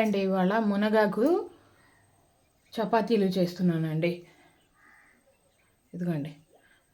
అండి ఇవాళ మునగాకు చపాతీలు చేస్తున్నానండి. ఇదిగోండి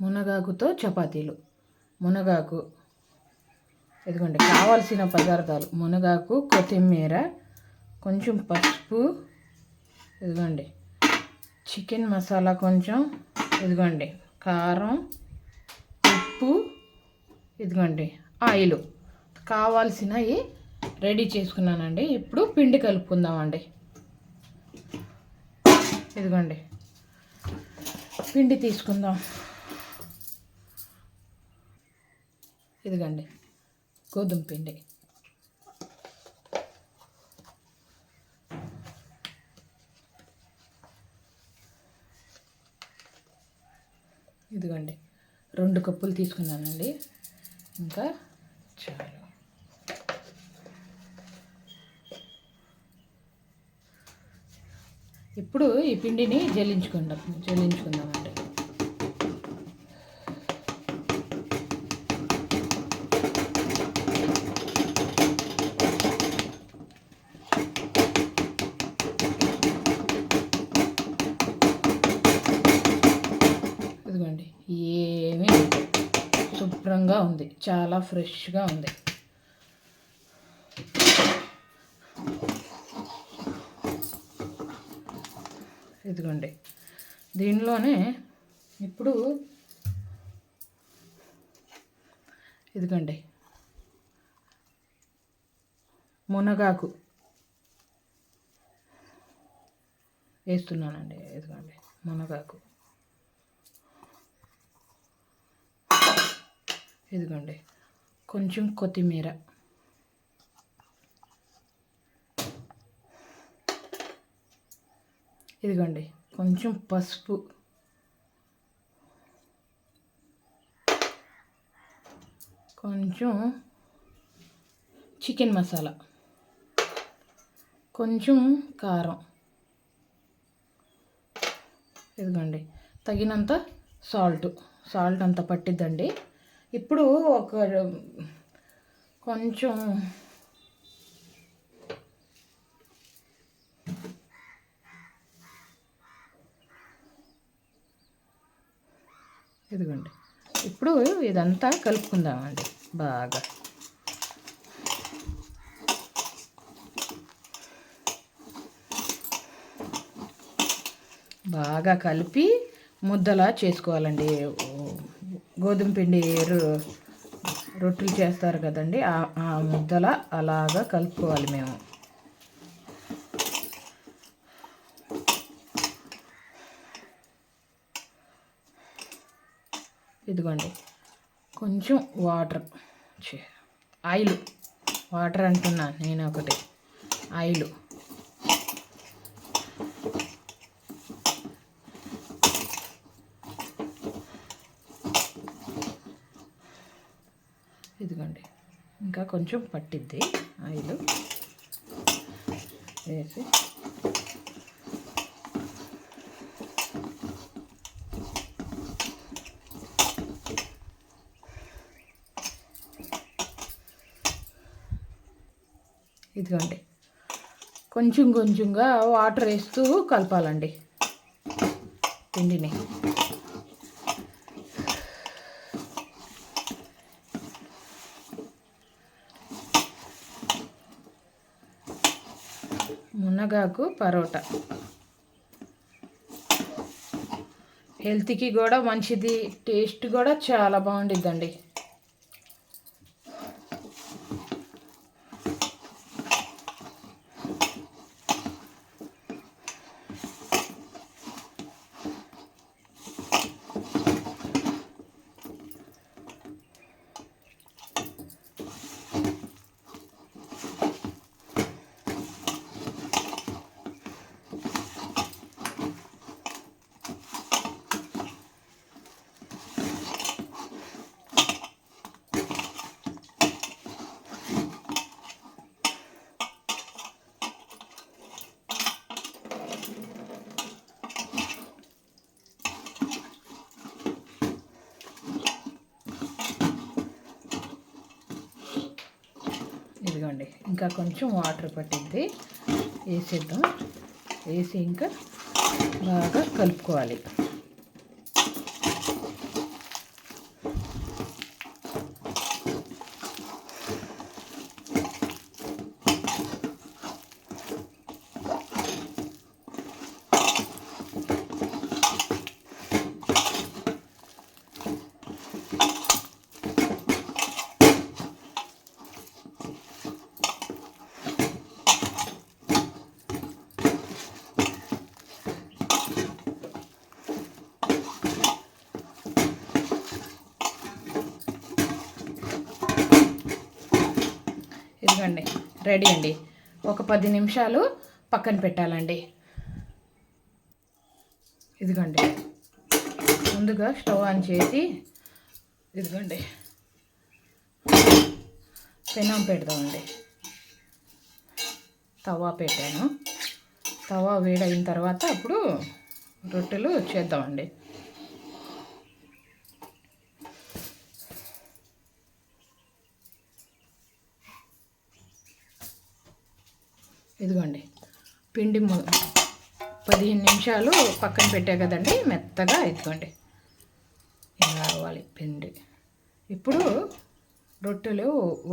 మునగాకుతో చపాతీలు. మునగాకు ఇదిగోండి కావాల్సిన పదార్థాలు. మునగాకు కొత్తిమీర కొంచెం పసుపు ఇదిగోండి చికెన్ మసాలా కొంచెం ఇదిగోండి కారం ఉప్పు ఇదిగోండి ఆయిల్. కావాల్సినవి రెడీ చేసుకున్నానండి. ఇప్పుడు పిండి కలుపుకుందామండి. ఇదిగోండి. పిండి తీసుకుందాం. ఇదిగండి. గోధుమ పిండి. ఇదిగోండి. రెండు కప్పులు తీసుకున్నానండి. ఇంకా చాలు. ఇప్పుడు ఈ పిండిని జల్లించుకుందాం జల్లించుకుందామండి. ఇదిగోండి ఏమీ శుభ్రంగా ఉంది చాలా ఫ్రెష్గా ఉంది. ఇదిగోండి. దీనిలోనే ఇప్పుడు ఇదిగోండి. మునగాకు వేస్తున్నానండి. ఇదిగోండి మునగాకు. ఇదిగోండి కొంచెం కొత్తిమీర. ఇదిగోండి కొంచెం పసుపు. కొంచెం చికెన్ మసాలా. కొంచెం కారం. ఇదిగోండి తగినంత సాల్ట్. సాల్ట్ అంత పట్టిద్దండి. ఇప్పుడు ఒక కొంచెం ఇదిగోండి. ఇప్పుడు ఇదంతా కలుపుకుందామండి బాగా. బాగా కలిపి ముద్దలా చేసుకోవాలండి. గోధుమ పిండి రొట్టెలు చేస్తారు కదండి ఆ- ఆ ముద్దలా అలాగా కలుపుకోవాలి మేము. ఇదిగోండి. కొంచెం వాటర్. ఆయిల్. వాటర్ అంటున్నా నేను ఒకటి. ఆయిల్. ఇదిగోండి. ఇంకా కొంచెం పట్టిద్ది ఆయిల్. వేసి ఇదిగోండి. కొంచెం కొంచెంగా వాటర్ వేస్తూ కలపాలండి. పిండిని. మునగాకు పరోటా. హెల్త్కి కూడా మంచిది టేస్ట్ కూడా చాలా బాగుండిద్దండి. ఇదిగోండి ఇంకా కొంచెం వాటర్ పట్టిద్ది. వేసేద్దాం. వేసి ఇంకా బాగా కలుపుకోవాలి. అండి రెడీ అండి. ఒక పది నిమిషాలు పక్కన పెట్టాలండి. ఇదిగోండి. ముందుగా స్టవ్ ఆన్ చేసి ఇదిగోండి. పెనం పెడదామండి. తవా పెట్టాను. తవా వేడైన తర్వాత అప్పుడు రొట్టెలు చేద్దామండి. ఇదిగోండి. పిండి పదిహేను నిమిషాలు పక్కన పెట్టా కదండి మెత్తగా ఎత్తుకోండి ఇలా కావాలి పిండి. ఇప్పుడు రొట్టెలు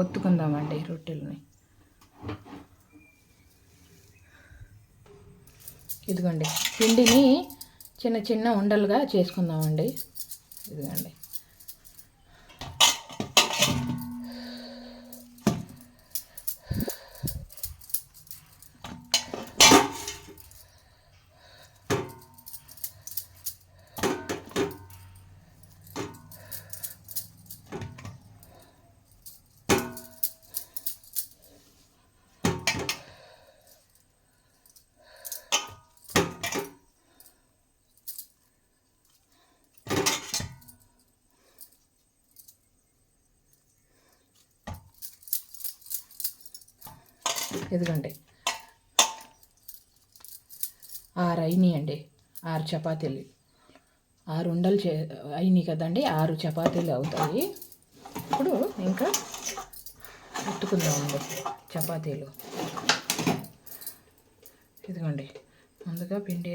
ఒత్తుకుందామండి రొట్టెలని. ఇదిగోండి పిండిని చిన్న చిన్న ఉండలుగా చేసుకుందామండి. ఇదిగోండి. ఇదిగోండి ఆరు అయినాయి అండి. ఆరు చపాతీలు. ఆరు ఉండలు చే అయినాయి కదండి. ఆరు చపాతీలు అవుతాయి. ఇప్పుడు ఇంకా ఉత్తుకుందామండి చపాతీలు. ఇదిగోండి. ముందుగా పిండి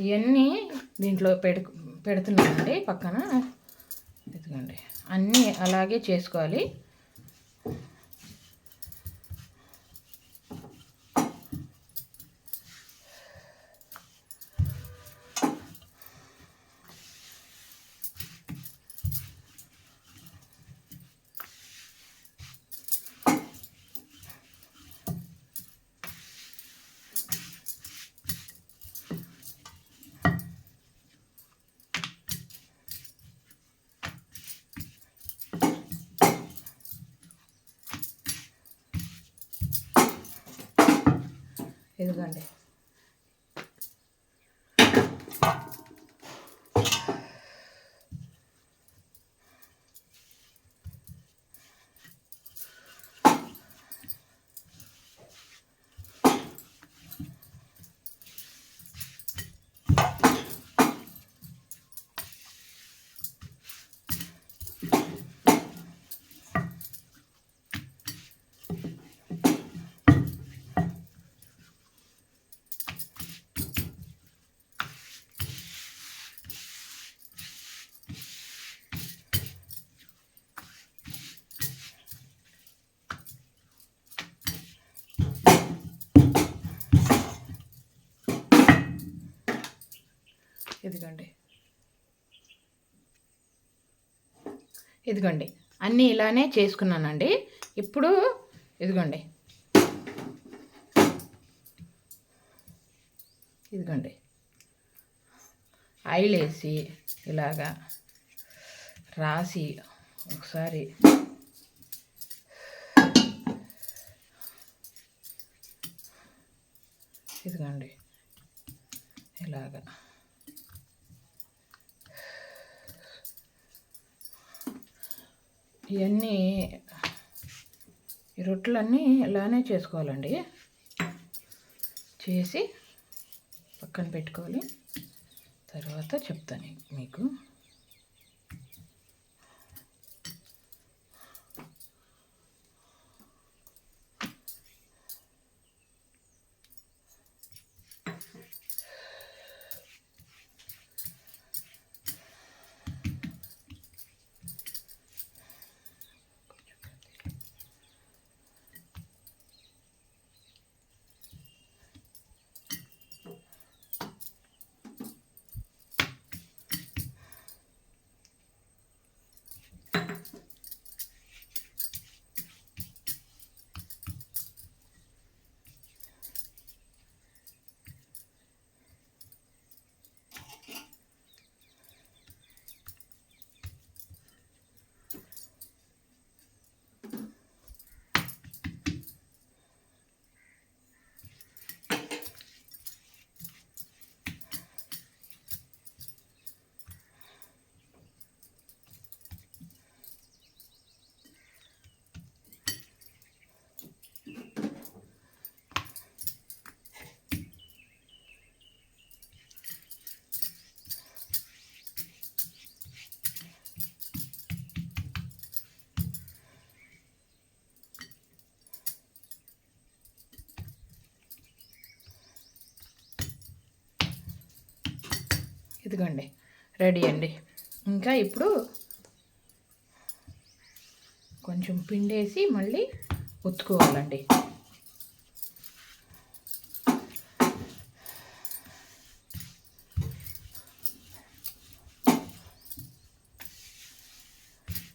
ఇవన్నీ దీంట్లో పెడు పెడుతున్నామండి పక్కన. ఇదిగోండి. అన్నీ అలాగే చేసుకోవాలి. ఇదిగోండి ఇదిగోండి ఇదిగోండి. అన్నీ ఇలానే చేసుకున్నానండి. ఇప్పుడు ఇదిగోండి. ఇదిగోండి. ఆయిల్ వేసి ఇలాగా రాసి ఒకసారి ఇదిగోండి. ఇలాగా. ఇవన్నీ ఈ రొట్టెలన్నీ ఇలానే చేసుకోవాలండి. చేసి పక్కన పెట్టుకోవాలి. తర్వాత చెప్తాను మీకు. ఇదిగోండి రెడీ అండి. ఇంకా ఇప్పుడు కొంచెం పిండేసి మళ్ళీ ఉత్తుకోవాలండి.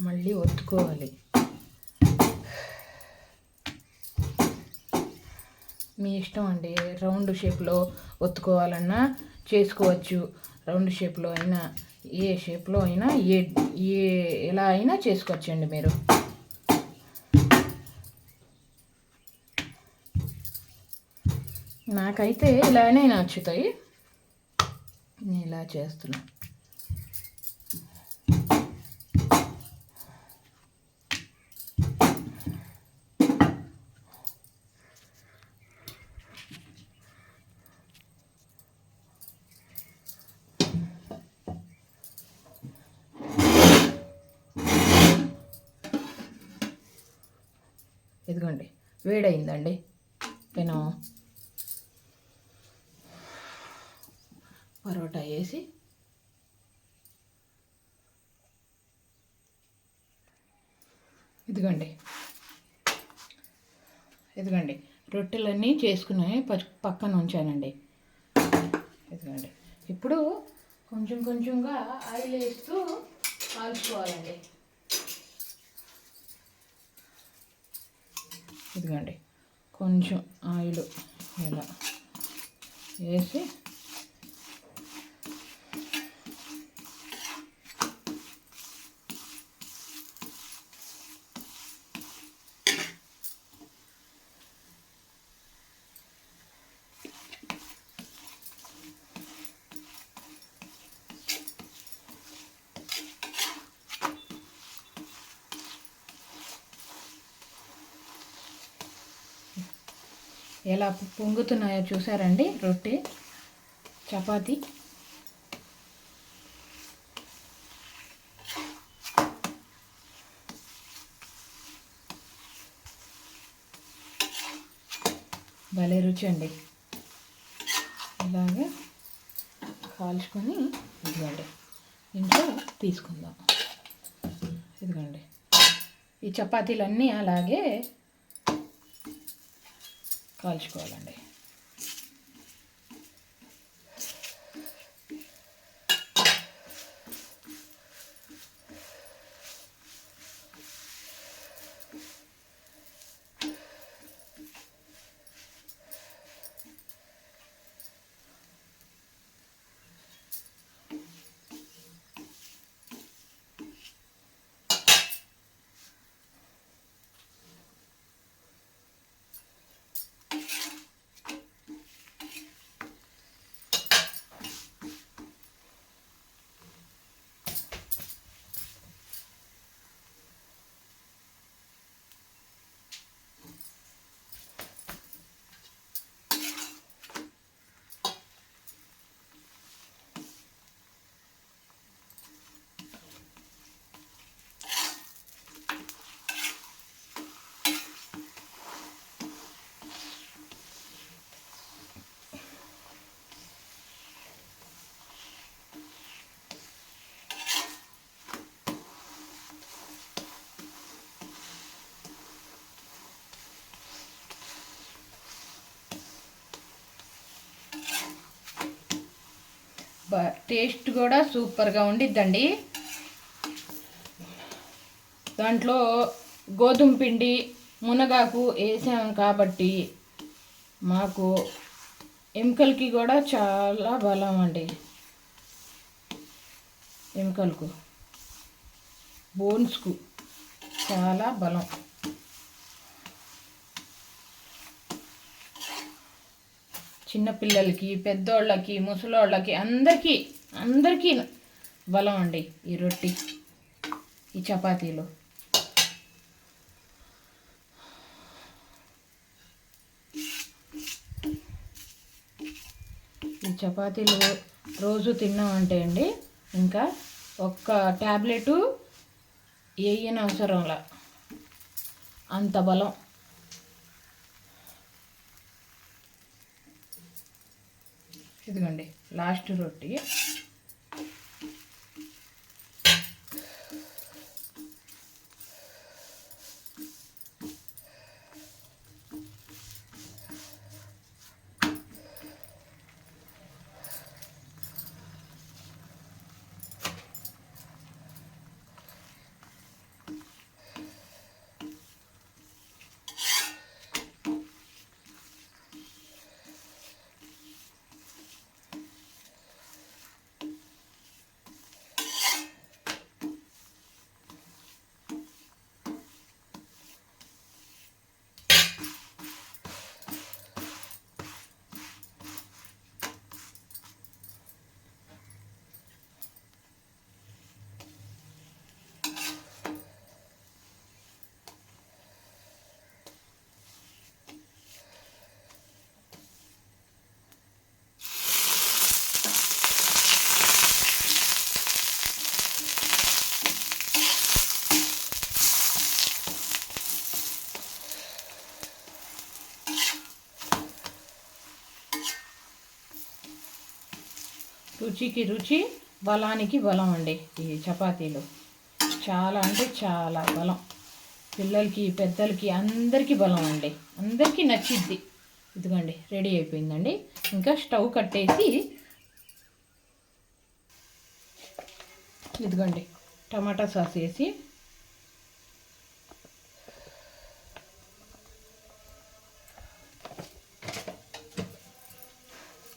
మళ్ళీ ఒత్తుకోవాలి. మీ ఇష్టం అండి రౌండ్ షేప్లో ఒత్తుకోవాలన్నా చేసుకోవచ్చు. రౌండ్ షేప్లో అయినా ఏ షేప్లో అయినా ఏ ఏ ఎలా అయినా చేసుకోవచ్చండి మీరు. నాకైతే ఇలానే నచ్చుతాయి నేను ఇలా చేస్తున్నా. ఇదిగోండి వేడైందండి. నేను పరోటా వేసి ఇదిగండి. ఇదిగండి. రొట్టెలన్నీ చేసుకున్నాయి పక్కన ఉంచానండి. ఇదిగండి. ఇప్పుడు కొంచెం కొంచెంగా ఆయిల్ వేస్తూ కాల్చుకోవాలండి. ఇదిగోండి కొంచెం ఆయిల్ ఇలా వేసి ఎలా పొంగుతున్నాయో చూసారండి. రొట్టె చపాతి. భలే రుచి అండి. ఇలాగే కాల్చుకొని ఇదిగోండి. ఇంట్లో తీసుకుందాం. ఇదిగోండి. ఈ చపాతీలన్నీ అలాగే కాల్చుకోవాలండి. టేస్ట్ కూడా సూపర్గా ఉండిద్దండి. దాంట్లో గోధుమ పిండి మునగాకు వేసాం కాబట్టి మాకు ఎముకలకి కూడా చాలా బలం అండి. ఎముకలకు బోన్స్కు చాలా బలం. చిన్నపిల్లలకి పెద్దోళ్ళకి ముసలోళ్ళకి అందరికీ అందరికీ బలం అండి ఈ రొట్టి ఈ చపాతీలు. ఈ చపాతీలు రోజు తిన్నామంటే అండి ఇంకా ఒక్క ట్యాబ్లెటు వేయనవసరంలా అంత బలం. ఇదిగోండి లాస్ట్ రొట్టి రుచికి రుచి బలానికి బలం అండి ఈ చపాతీలు. చాలా అంటే చాలా బలం. పిల్లలకి పెద్దలకి అందరికీ బలం అండి. అందరికీ నచ్చిద్ది. ఇదిగోండి రెడీ అయిపోయిందండి. ఇంకా స్టవ్ కట్టేసి ఇదిగోండి టమాటా సాస్ వేసి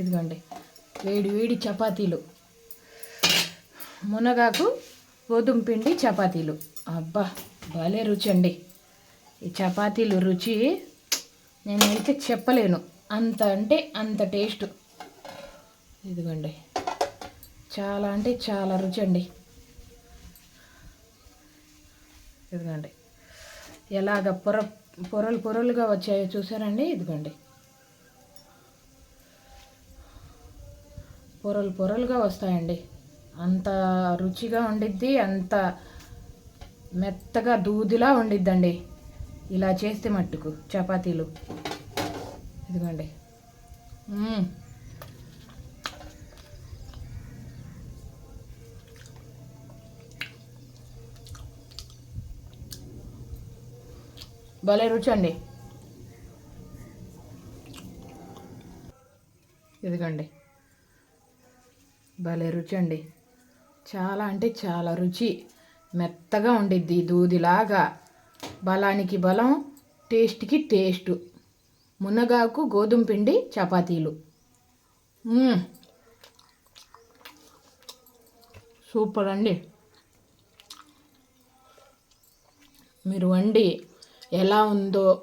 ఇదిగోండి వేడి వేడి చపాతీలు. మునగాకు గోధుమ పిండి చపాతీలు. అబ్బా భలే రుచి అండి. ఈ చపాతీలు రుచి నేనైతే చెప్పలేను. అంత అంటే అంత టేస్ట్. ఇదిగోండి. చాలా అంటే చాలా రుచి అండి. ఇదిగోండి. ఎలాగ పొర పొరలు పొరలుగా వచ్చాయో చూసారండి ఇదిగోండి. పొరలు పొరలుగా వస్తాయండి. అంత రుచిగా ఉండిద్ది అంత మెత్తగా దూదిలా ఉండిద్దండి. ఇలా చేస్తే మట్టుకు చపాతీలు. ఇదిగోండి. భలే రుచి అండి ఇదిగండి. భలే రుచి అండి చాలా అంటే చాలా రుచి. మెత్తగా ఉండిద్ది దూదిలాగా. బలానికి బలం టేస్ట్కి టేస్ట్. మునగాకు గోధుమ పిండి చపాతీలు. సూపర్ అండి. మీరు వండి ఎలా ఉందో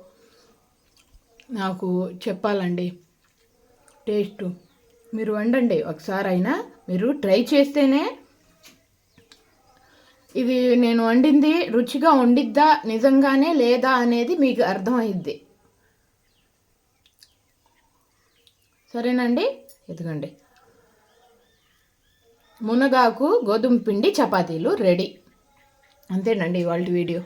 నాకు చెప్పాలండి. టేస్ట్. మీరు వండండి ఒకసారి అయినా మీరు ట్రై చేస్తేనే ఇది నేను వండింది రుచిగా వండిద్దా నిజంగానే లేదా అనేది మీకు అర్థమైద్ది. సరేనండి? ఎదుగండి మునగాకు గోధుమ పిండి చపాతీలు రెడీ. అంతేనండి ఇవాళ వీడియో.